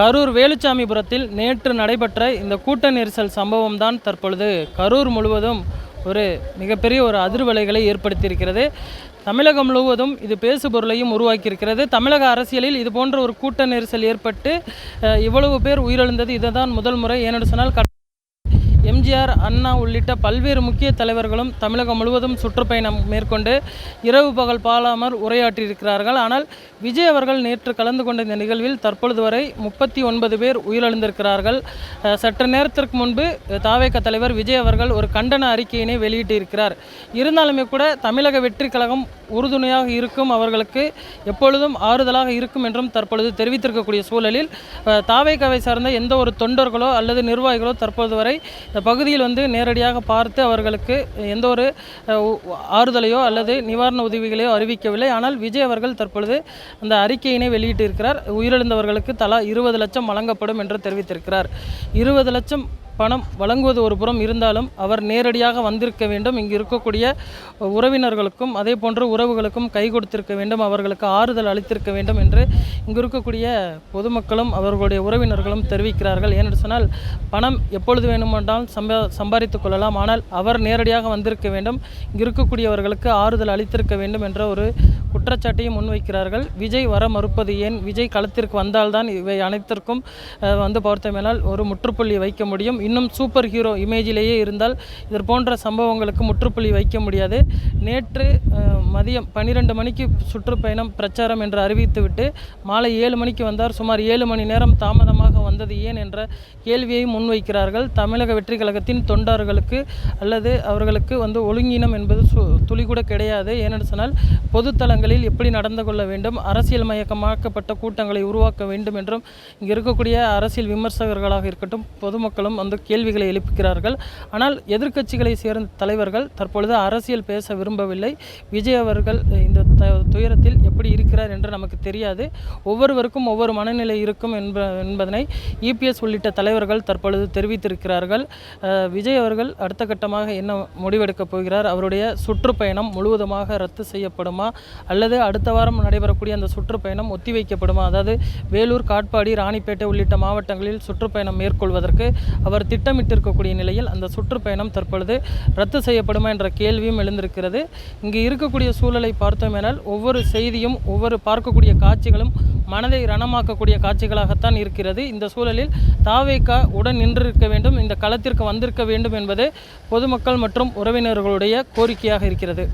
கரூர் வேலுச்சாமிபுரத்தில் நேற்று நடைபெற்ற இந்த கூட்ட நெரிசல் சம்பவம் தான் தற்பொழுது கரூர் முழுவதும் ஒரு மிகப்பெரிய ஒரு அதிர்வலைகளை ஏற்படுத்தியிருக்கிறது. தமிழகம் முழுவதும் இது பேசுபொருளையும் உருவாக்கியிருக்கிறது. தமிழக அரசியலில் இது போன்ற ஒரு கூட்ட நெரிசல் ஏற்பட்டு இவ்வளவு பேர் உயிரிழந்தது இதுதான் முதல் முறை. ஏனென்று சொன்னால் எம்ஜிஆர் அண்ணா உள்ளிட்ட பல்வேறு முக்கிய தலைவர்களும் தமிழகம் முழுவதும் சுற்றுப்பயணம் மேற்கொண்டு இரவு பகல் பாலாமர் உரையாற்றியிருக்கிறார்கள். ஆனால் விஜய் அவர்கள் நேற்று கலந்து கொண்ட இந்த நிகழ்வில் தற்பொழுது வரை முப்பத்தி ஒன்பது பேர் உயிரிழந்திருக்கிறார்கள். சற்று நேரத்திற்கு முன்பு தாவேக தலைவர் விஜய் அவர்கள் ஒரு கண்டன அறிக்கையினை வெளியிட்டிருக்கிறார். இருந்தாலுமே கூட தமிழக வெற்றி கழகம் உறுதுணையாக இருக்கும் அவர்களுக்கு எப்பொழுதும் ஆறுதலாக இருக்கும் என்றும் தற்பொழுது தெரிவித்திருக்கக்கூடிய சூழலில் தாவை கவை சார்ந்த எந்த ஒரு தொண்டர்களோ அல்லது நிர்வாகிகளோ தற்போது வரை இந்த பகுதியில் வந்து நேரடியாக பார்த்து அவர்களுக்கு எந்த ஒரு ஆறுதலையோ அல்லது நிவாரண உதவிகளையோ அறிவிக்கவில்லை. ஆனால் விஜய் அவர்கள் தற்பொழுது அந்த அறிக்கையினை வெளியிட்டிருக்கிறார். உயிரிழந்தவர்களுக்கு தலா இருபது லட்சம் வழங்கப்படும் என்று தெரிவித்திருக்கிறார். இருபது லட்சம் பணம் வழங்குவது ஒரு புறம் இருந்தாலும் அவர் நேரடியாக வந்திருக்க வேண்டும். இங்கு இருக்கக்கூடிய உறவினர்களுக்கும் அதே போன்று உறவுகளுக்கும் கை கொடுத்திருக்க வேண்டும். அவர்களுக்கு ஆறுதல் அளித்திருக்க வேண்டும் என்று இங்கு இருக்கக்கூடிய பொதுமக்களும் அவர்களுடைய உறவினர்களும் தெரிவிக்கிறார்கள். ஏனென்று சொன்னால் பணம் எப்பொழுது வேணுமென்றால் சம்பா சம்பாதித்துக் கொள்ளலாம். ஆனால் அவர் நேரடியாக வந்திருக்க வேண்டும். இங்கு இருக்கக்கூடியவர்களுக்கு ஆறுதல் அளித்திருக்க வேண்டும் என்ற ஒரு குற்றச்சாட்டையும் முன்வைக்கிறார்கள். விஜய் வர மறுப்பது ஏன்? விஜய் களத்திற்கு வந்தால்தான் இவை அனைத்திற்கும் வந்து பார்த்தோமேனால் ஒரு முற்றுப்புள்ளி வைக்க முடியும். இன்னும் சூப்பர் ஹீரோ இமேஜிலேயே இருந்தால் இது போன்ற சம்பவங்களுக்கு முற்றுப்புள்ளி வைக்க முடியாது. நேற்று மதியம் பன்னிரெண்டு மணிக்கு சுற்றுப்பயணம் பிரச்சாரம் என்று அறிவித்துவிட்டு மாலை ஏழு மணிக்கு வந்தார். சுமார் ஏழு மணி நேரம் தாமதமாக வந்தது ஏன் என்ற கேள்வியை முன்வைக்கிறார்கள். தமிழக வெற்றி கழகத்தின் தொண்டர்களுக்கு அல்லது அவர்களுக்கு வந்து ஒழுங்கினம் என்பது சு துளி கூட கிடையாது. ஏனென்று சொன்னால் பொதுத்தளங்கள் பொதுத்தலங்களில் எப்படி நடந்து கொள்ள வேண்டும் அரசியல் மயக்கமாக்கப்பட்ட கூட்டங்களை உருவாக்க வேண்டும் என்றும் இங்கே இருக்கக்கூடிய அரசியல் விமர்சகர்களாக இருக்கட்டும் பொதுமக்களும் வந்து கேள்விகளை எழுப்புகிறார்கள் ஆனால் எதிர்க்கட்சிகளை சேர்ந்த தலைவர்கள் தற்பொழுது அரசியல் பேச விரும்பவில்லை. விஜய் அவர்கள் இந்த துயரத்தில் எப்படி இருக்கிறார் என்று நமக்கு தெரியாது. ஒவ்வொருவருக்கும் ஒவ்வொரு மனநிலை இருக்கும் என்ப என்பதனை இபிஎஸ் உள்ளிட்ட தலைவர்கள் தற்பொழுது தெரிவித்திருக்கிறார்கள். விஜய் அவர்கள் அடுத்த கட்டமாக என்ன முடிவெடுக்கப் போகிறார்? அவருடைய சுற்றுப்பயணம் முழுவதுமாக ரத்து செய்யப்படுமா? அல்லது அடுத்த வாரம் நடைபெறக்கூடிய அந்த சுற்றுப்பயணம் ஒத்திவைக்கப்படுமா அதாவது வேலூர் காட்பாடி ராணிப்பேட்டை உள்ளிட்ட மாவட்டங்களில் சுற்றுப்பயணம் மேற்கொள்வதற்கு அவர் திட்டமிட்டிருக்கக்கூடிய நிலையில் அந்த சுற்றுப்பயணம் தற்பொழுது ரத்து செய்யப்படுமா என்ற கேள்வியும் எழுந்திருக்கிறது. இங்கு இருக்கக்கூடிய சூழலை பார்த்தோமேனால் ஒவ்வொரு செய்தியும் ஒவ்வொரு பார்க்கக்கூடிய காட்சிகளும் மனதை ரணமாக்கக்கூடிய காட்சிகளாகத்தான் இருக்கிறது. இந்த சூழலில் தாவேக்கா உடன் நின்றிருக்க வேண்டும். இந்த களத்திற்கு வந்திருக்க வேண்டும் என்பது பொதுமக்கள் மற்றும் உறவினர்களுடைய கோரிக்கையாக இருக்கிறது.